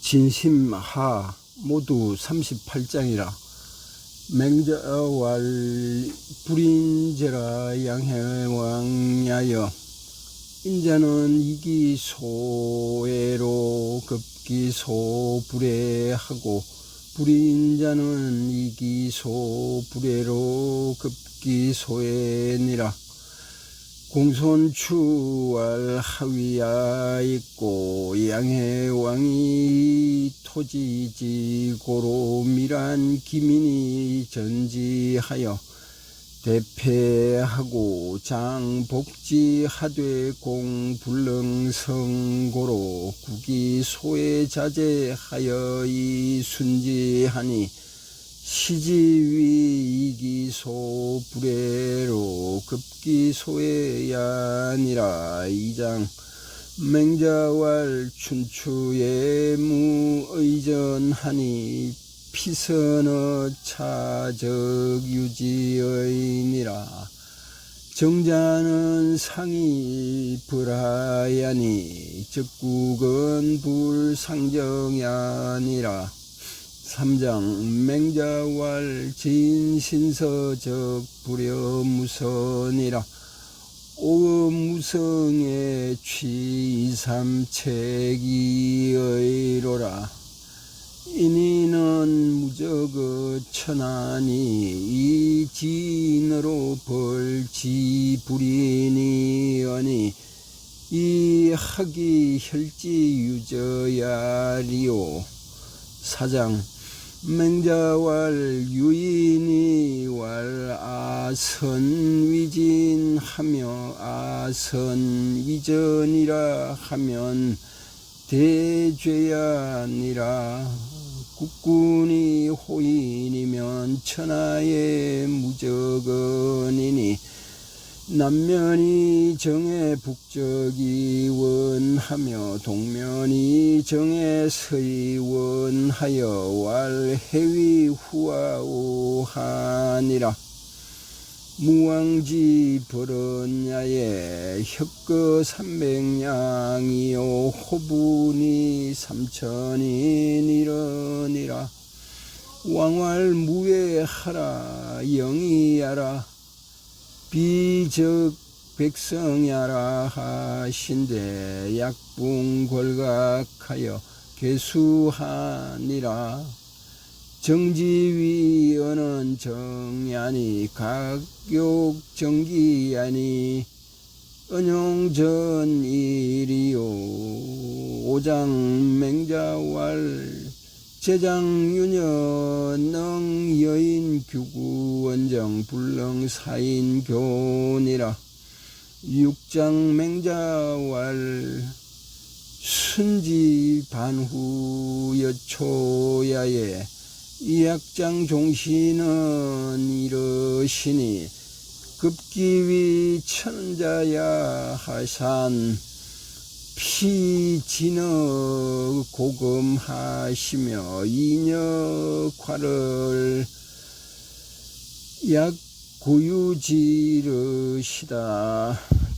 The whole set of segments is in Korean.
진심하 모두 38장이라 맹자왈 불인제라 양해왕야여 인자는 이기소애로 급기 소불애하고 불인자는 이기 소불애로 급기소애니라 공손추월 하위야 있고 양해왕이 토지지고로 미란 기민이 전지하여 대패하고 장복지하되 공불능성고로 국기소에 자제하여 이 순지하니 시지위 이기소 불애로 급기소에야니라 이장 맹자왈 춘추에 무의전하니 피선어 차적 유지의니라. 정자는 상이 불하야니 적국은 불상정야니라 삼장 맹자왈 진신서적 불여무선이라. 오무성의 취삼책이의로라. 인이는 무적의 천하니 이진으로 벌지 불이니 어니 이 학이 혈지 유저야리오. 사장 맹자왈 유인이 왈 아선 위진하며 아선 위전이라 하면 대죄야니라. 국군이 호인이면 천하의 무적언이니 남면이 정에 북적이 원하며 동면이 정에 서이 원하여 왈해위 후아오하니라. 무왕지 버런야에 혁거 삼백냥이요 호분이 삼천이니러니라. 왕왈 무외하라 영이야라 비적 백성야라 하신데 약분골각하여 개수하니라. 정지위원은 정야니 각욕정기야니 은용전일이요. 오장맹자왈 제장유녀 능여인 규구 원정 불능 사인 교니라 육장 맹자왈 순지 반후 여초야에 이학장 종신은 이러시니 급기위 천자야 하산 피진어 고금하시며 이녀과를 약구유지르시다.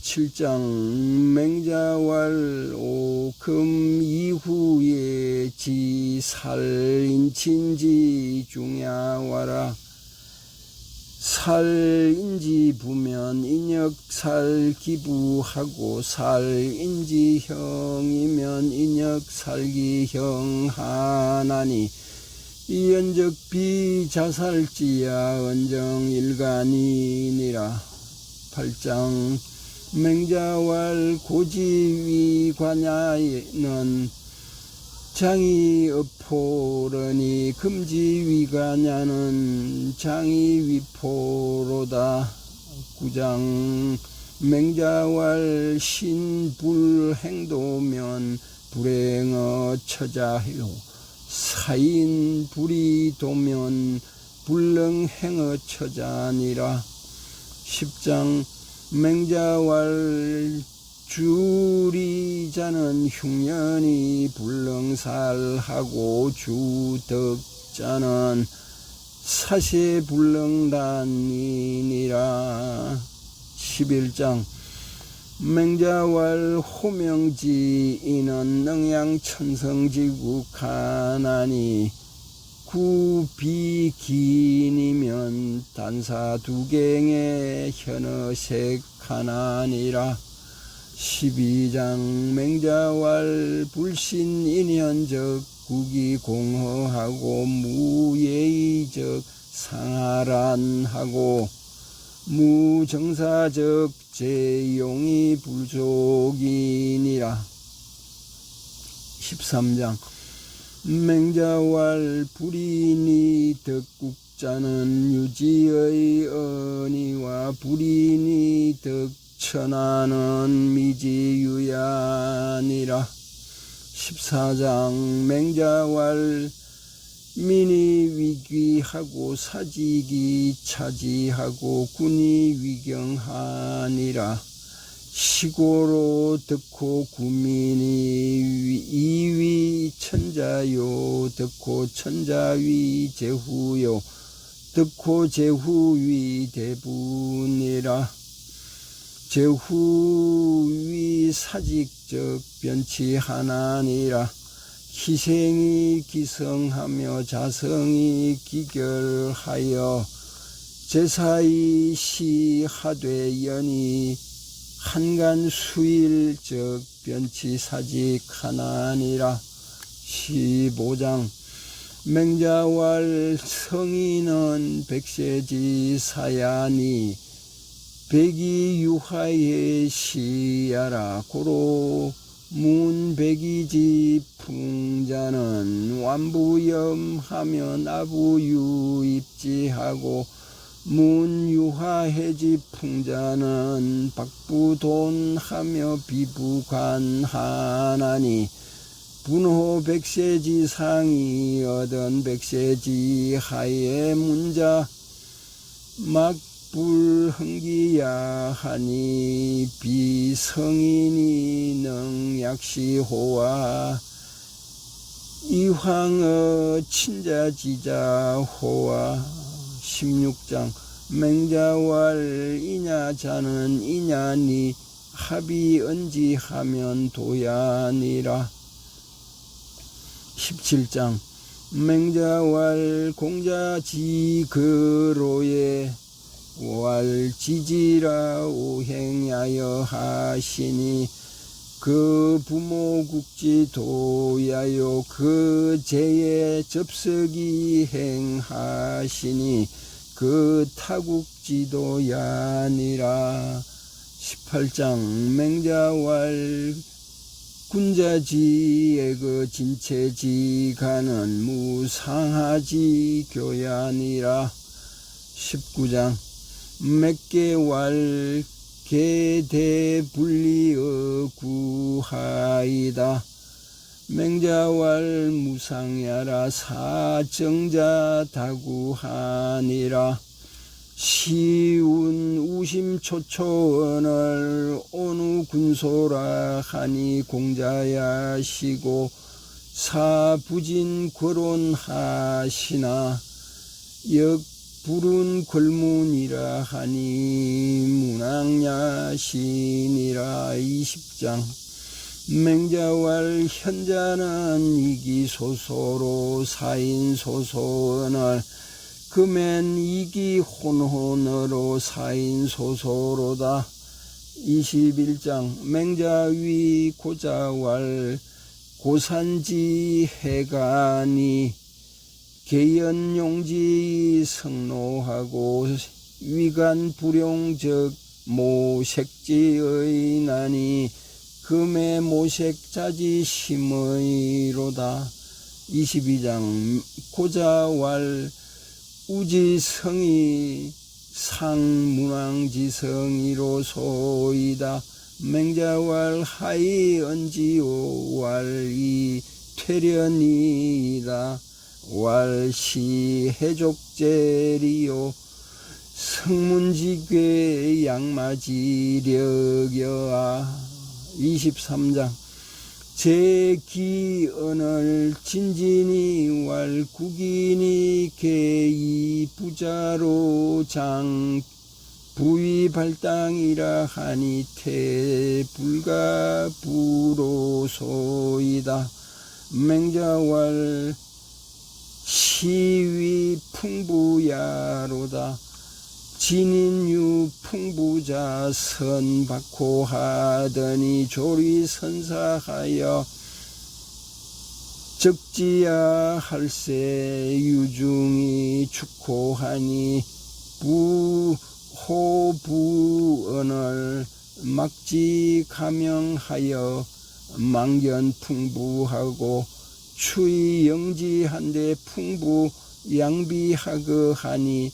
칠장 맹자왈 오금 이후에 지살인친지 중야와라 살인지 부면 인역살 기부하고 살인지 형이면 인역살기 형 하나니 이연적 비자살지야 언정 일간이니라. 팔장 맹자왈 고지위 관야는 장이업포러니 금지위가냐는 장이 위포로다. 구장 맹자왈 신불행도면 불행어 처자요. 사인 불이 도면 불능행어 처자니라. 십장 맹자왈 주리자는 흉년이 불능살하고 주덕자는 사세불능단이니라 11장 맹자왈 호명지 이는 능양천성지국 가나니 구비긴이면 단사 두갱의 현어색 가나니라 12장 맹자왈 불신인현적 국이공허하고 무예의적 상하란하고 무정사적 제용이 불족이니라. 13장 맹자왈 불인이 덕국자는 유지의 언니와 불인이 덕 천하는 미지유야니라. 14장 맹자왈 민이 위기하고 사직이 차지하고 군이 위경하니라. 시고로 덕고 구민이 이위 천자요 덕고 천자위 제후요 덕고 제후위 대분이라 제후위 사직적 변치 하나니라. 희생이 기성하며 자성이 기결하여 제사이 시하되 연이 한간 수일적 변치 사직 하나니라. 15장. 맹자왈 성인은 백세지 사야니 백이 유하의 시야라. 고로 문백이지 풍자는 완부염하며 나부유입지하고 문유하해지 풍자는 박부돈하며 비부관하나니 분호 백세지 상이 얻은 백세지 하에 문자 막 불흥기야 하니 비성인이 능약시호와. 이황어 친자지자 호와. 16장. 맹자왈 이냐자는 이냐니 합이 언지하면 도야니라. 17장. 맹자왈 공자지그로에 왈지지라 오행하여 하시니 그 부모 국지 도야요 그 제에 접석이 행하시니 그 타국지도야니라. 18장 맹자왈 군자지의 그 진체지가는 무상하지 교야니라. 19장 맥개왈 개대분리의 구하이다. 맹자왈 무상야라 사정자 다구하니라. 시운 우심초초언을 어느 군소라 하니 공자야시고 사부진 거론하시나. 역 불은 걸문이라 하니 문학야신이라 20장. 맹자왈 현자는 이기소소로 사인소소언을 금엔 이기 혼혼으로 사인소소로다. 21장. 맹자위 고자왈 고산지 해가니 개연용지 성노하고 위간 불용적 모색지의 나니 금의 모색자지 심의로다. 22장 고자왈 우지성이 상문왕지성이로 소이다. 맹자왈 하이 언지오 왈이 퇴련이다 왈시 해족제리요. 성문지괴 양마지력여아. 23장. 제 기언을 진진이 왈국인이 개이 부자로 장 부위 발당이라 하니 태불가 부로소이다. 맹자왈 시위 풍부야로다. 진인유 풍부자 선받고 하더니 조리 선사하여 적지야 할세 유중이 축호하니 부호부언을 막지 가명하여 망견 풍부하고 추위 영지한데 풍부 양비하그 하니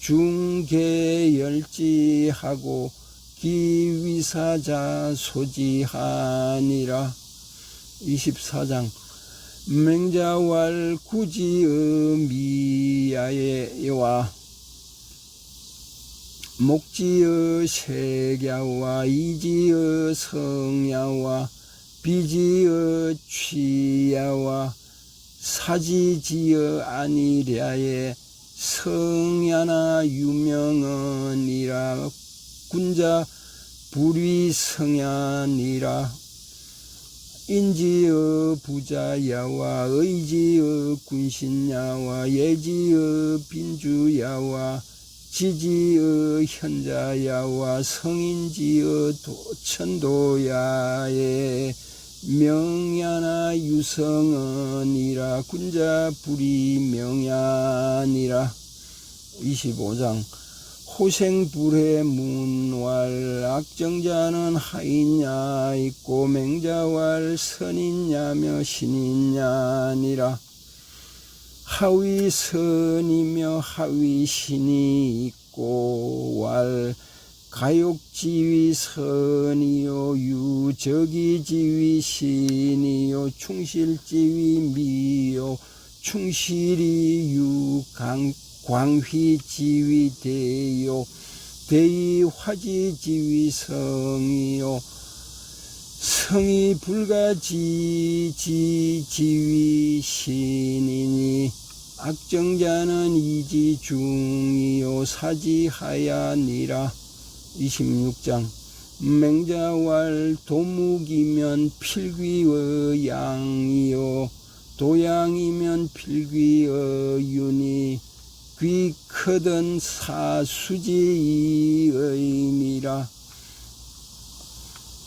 중계열지하고 기위사자 소지하니라. 24장 맹자왈 구지의 미야에와 목지의 색야와 이지의 성야와 비지의 취야와 사지지의 아니랴의 성야나 유명언이라. 군자 불위성야니라. 인지의 부자야와 의지의 군신야와 예지의 빈주야와 지지의 현자야와 성인지의 천도야의 명야나 유성언이라 군자 불이 명야니라. 25장. 호생불의 문왈 악정자는 하인냐 있고 맹자왈 선인냐며 신인냐니라. 하위 선이며 하위 신이 있고 왈 가욕지위 선이요 유적이지위 신이요 충실지위 미요 충실이 유강 광휘지위 대요 대이 화지지위 성이요 성이 불가지 지 지위 신이니 악정자는 이지 중이요 사지하야니라 26장 맹자왈 도묵이면 필귀의 양이요 도양이면 필귀의 윤이 귀 크던 사수지의미라.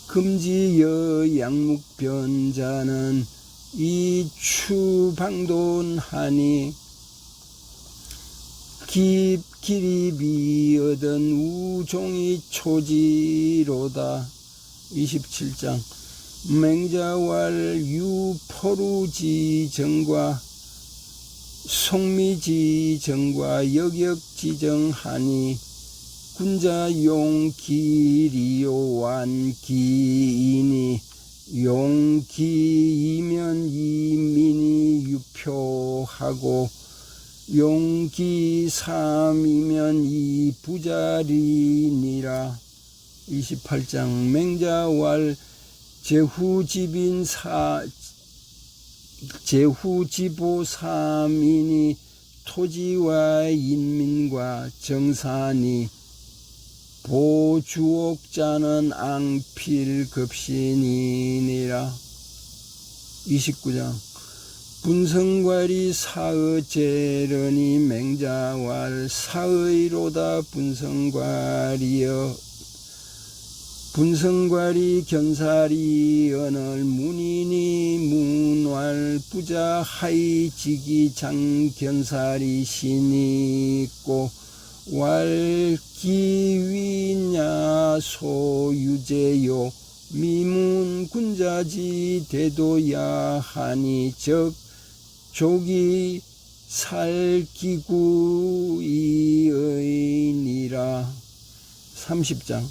금지여 양묵변자는 이 추방돈하니 깊길이 비어든 우종이 초지로다. 27장. 맹자왈 유포루지정과 송미지정과 여격지정하니 군자 용기리요 완기이니 용기이면 이민이 유표하고 용기 삼이면 이 부자리니라. 28장 맹자왈 제후집인 사 제후지보 삼인이 토지와 인민과 정산이 보주옥자는 앙필급신이니라. 29장 분성괄이 사의제련이 맹자왈 사의로다 분성괄이여. 분성괄이 견사리 언을 문인이 문왈 부자 하이 지기 장 견사리 신이 있고 왈 기위냐 소유제요. 미문 군자지 대도야 하니 적 조기 살기구 이의니라. 30장.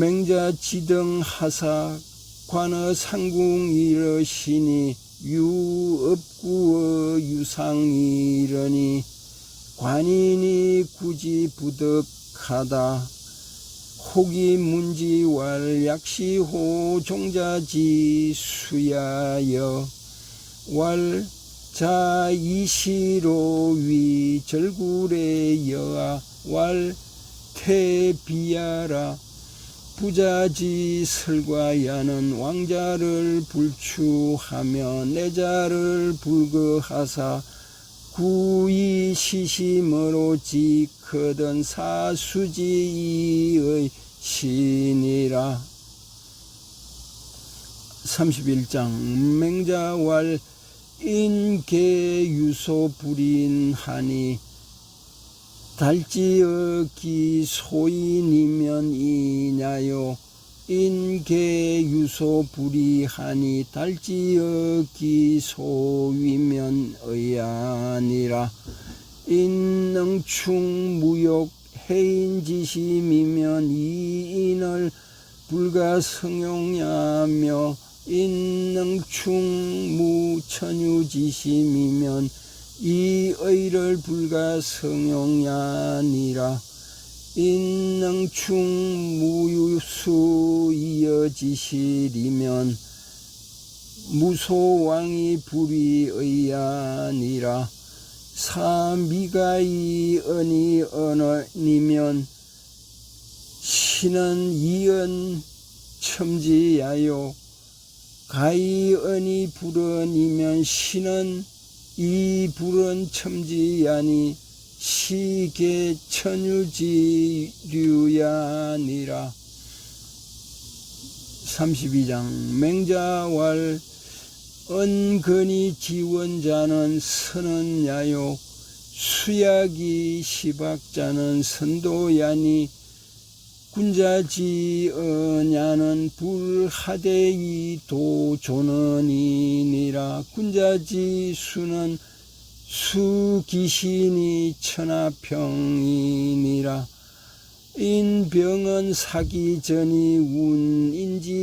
맹자 지등 하사 관어 상궁 이러시니 유업구어 유상이러니 관인이 굳이 부득하다. 혹이 문지왈 약시호 종자지 수야여 왈 자이시로 위 절굴의 여아 왈 태비하라. 부자지 설과 야는 왕자를 불추하며 내자를 불거하사 구이 시심으로 지거든 사수지의 신이라. 31장 맹자왈 인계 유소 불인하니 달지어 기 소인이면 이냐요? 인계 유소 불이하니 달지어 기 소위면 의아니라. 인능충 무욕 해인지심이면 이인을 불가성용야며 인능충 무천유지심이면 이 의를 불가 성용야니라. 인능충 무유수 이어지시리면 무소왕이 불이의야니라. 사미가 이 언이 언어니면 신은 이언 첨지야요 가이 언이 불언이면 신은 이 불은 첨지야니 시계 천유지류야니라. 32장. 맹자왈 은근히 지원자는 선언야요. 수약이 시박자는 선도야니 군자지 언야는 불하대이 도조는이니라. 군자지 수는 수기신이 천하평이니라. 인병은 사기전이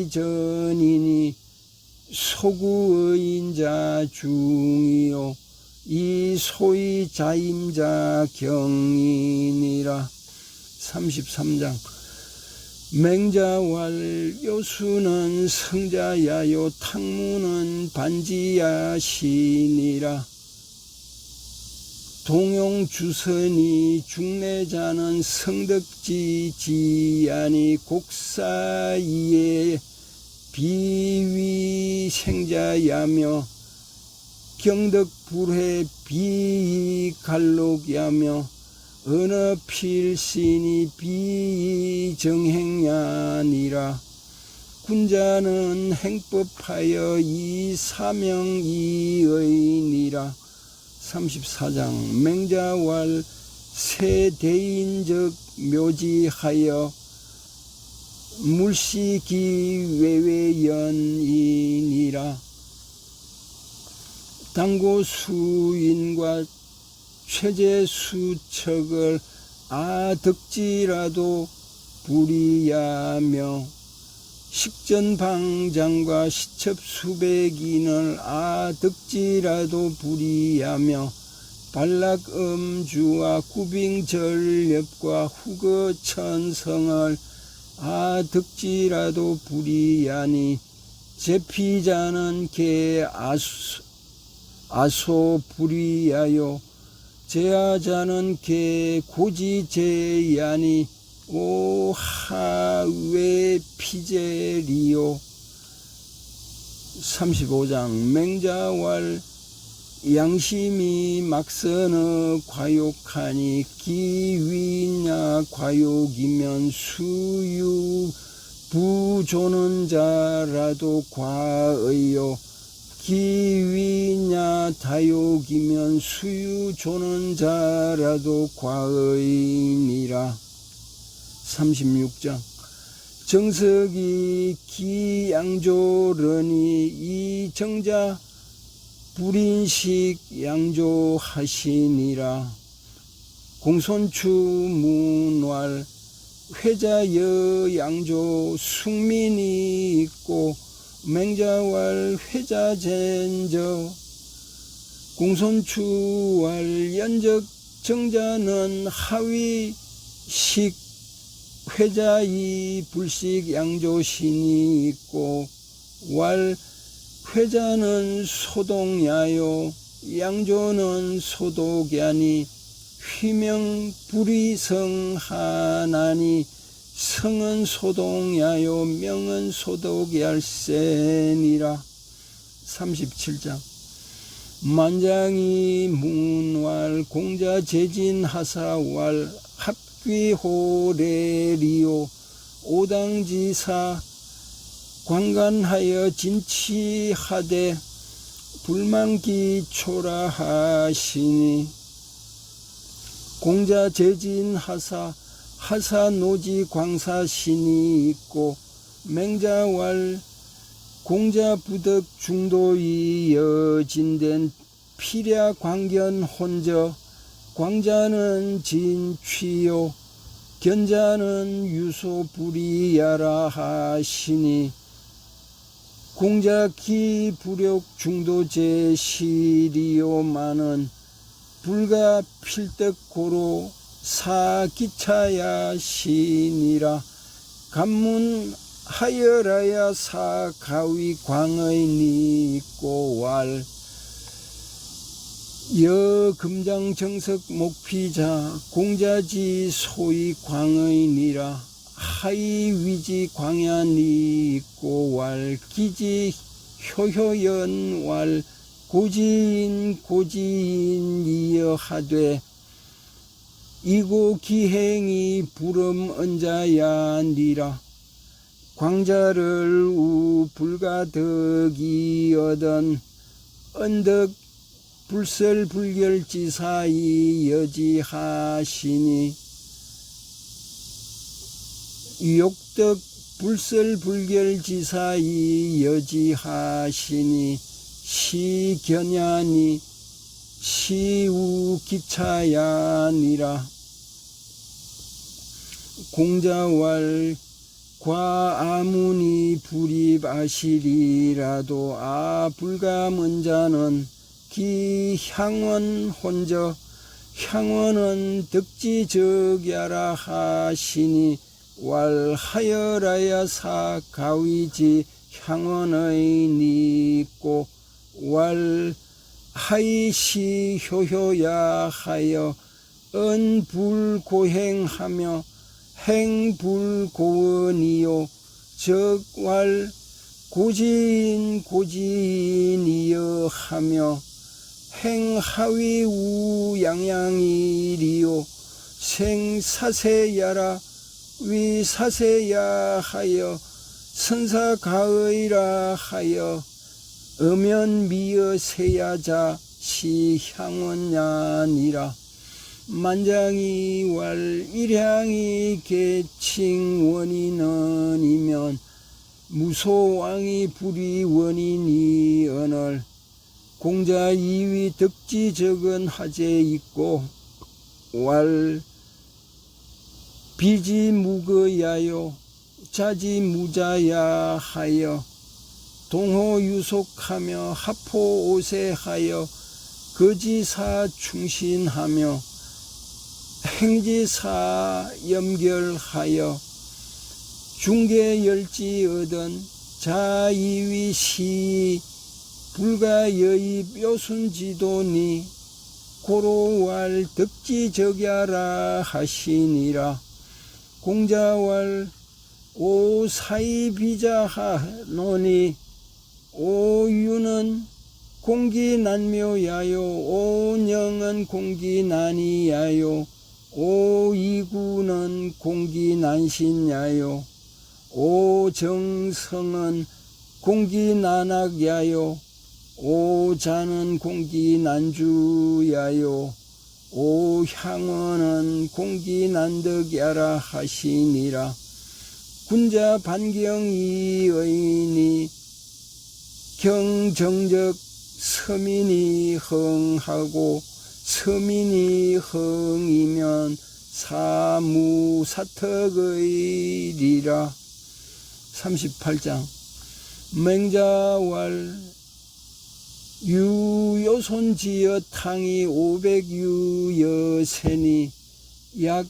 운인지전이니 소구의인자 중이요. 이 소위 자임자 경이니라. 33장 맹자왈 요수는 성자야요 탕무는 반지야시니라. 동용주선이 중내자는 성덕지 지안이 곡사이에 비위생자야며 경덕불회 비갈록야며 어느 필신이 비정행야니라. 군자는 행법하여 이 사명이의니라. 34장 맹자왈 세대인적 묘지하여 물시기 외외연이니라. 당고 수인과 최제 수척을 아득지라도 불이야며 식전방장과 시첩 수백인을 아득지라도 불이하며 발락음주와 구빙전렵과 후거천성을 아득지라도 불이하니 제피자는 개 아소, 아소 불이하여 제하자는 개 고지 제야니 오하웨 피제리오 35장 맹자왈 양심이 막선어 과욕하니 기위냐 과욕이면 수유 부조는 자라도 과의요 기위냐 다욕이면 수유 조는 자라도 과의니라. 36장. 정석이 기양조러니 이 정자 불인식 양조하시니라. 공손추 문활 회자여 양조 숙민이 있고 맹자왈 회자젠저 공손추왈 연적 정자는 하위식 회자이 불식 양조신이 있고 왈 회자는 소동야요 양조는 소독야니 휘명 불이성 하나니 성은 소동야요 명은 소독얄센이라. 37장. 만장이 문왈 공자 재진 하사왈 합귀호레리오 오당지사 관관하여 진치하되 불만기 초라 하시니. 공자 재진 하사 하사 노지 광사 신이 있고 맹자왈 공자 부덕 중도이 여진된 피랴 광견 혼저 광자는 진취요 견자는 유소 불이야라 하시니 공자기 부력 중도제 시리오마는 불가 필떡 고로 사기차야 신이라. 간문 하여라야 사가위 광의 니꼬왈. 여금장 정석 목피자 공자지 소위 광의 니라. 하이 위지 광야니 있고 왈. 기지 효효연 왈. 고지인 고지인 이어 하되 이고 기행이 부름 언자야 니라. 광자를 우 불가덕이 얻은 언덕 불설 불결지사이 여지하시니 욕덕 불설 불결지사이 여지하시니 시견야니 시우기차야니라. 공자왈 과아무니 불입아시리라도 아 불가문자는 기향원 혼저 향원은 덕지적야라 하시니 왈하여라야 사가위지 향원의 니고 왈 하이시 효효야 하여 은불고행하며 행불고원이요. 적왈 고지인 고지인이여 하며 행하위 우양양이리요. 생사세야라 위사세야 하여 선사가의라 하여 음연미여 세야자 시향원야니라. 만장이 왈 일향이 계칭 원인은이면 무소왕이 불이 원인이 언을 공자 이위 덕지 적은 하재 있고 왈 비지 무거야요 자지 무자야 하여 동호 유속하며 하포 오세하여 거지사 충신하며 행지사 염결하여 중계 열지 얻은 자이위 시 불가여입 요순지도니 고로왈 덕지적야라 하시니라. 공자왈 오사이비자하노니 오유는 공기난묘야요 오녕은 공기난이야요 오이구는 공기난신야요 오정성은 공기난악야요 오자는 공기난주야요 오향원은 공기난덕야라 하시니라. 군자 반경이의니 경정적 서민이 흥하고 서민이 흥이면 사무사턱의리라. 38장. 맹자왈 유요손지어 탕이 500유여세니 약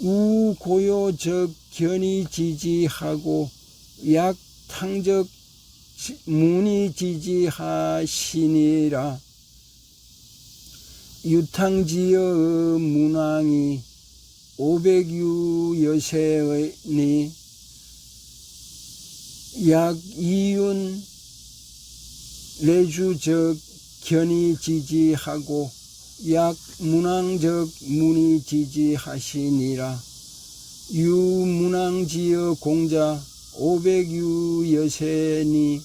우고요적 견이 지지하고 약 탕적 문이 지지하시니라. 유탕지여 문왕이 오백유 여세니 약 이윤 레주적 견이 지지하고 약 문왕적 문이 지지하시니라. 유문왕지여 공자 오백유 여세니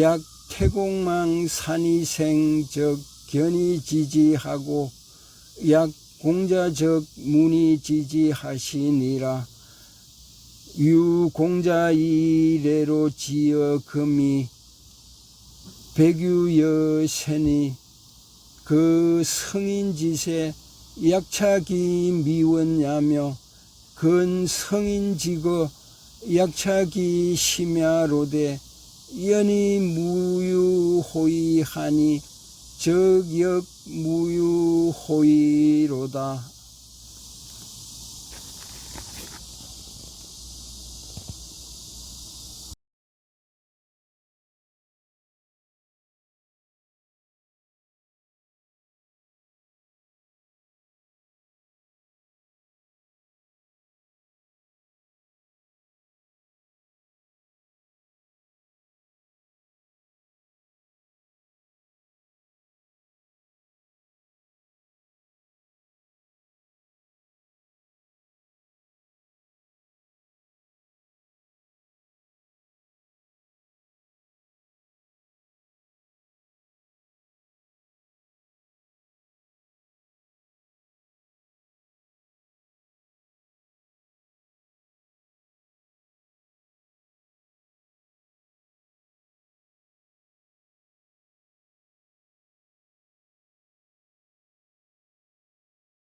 약 태공망 산이생적 견이 지지하고 약 공자적 문이 지지하시니라. 유공자 이래로 지어 금이 백유여세니 그 성인짓에 약차기 미원야며 근 성인지거 약차기 심야로되 연이 무유호이하니 적역 무유호이로다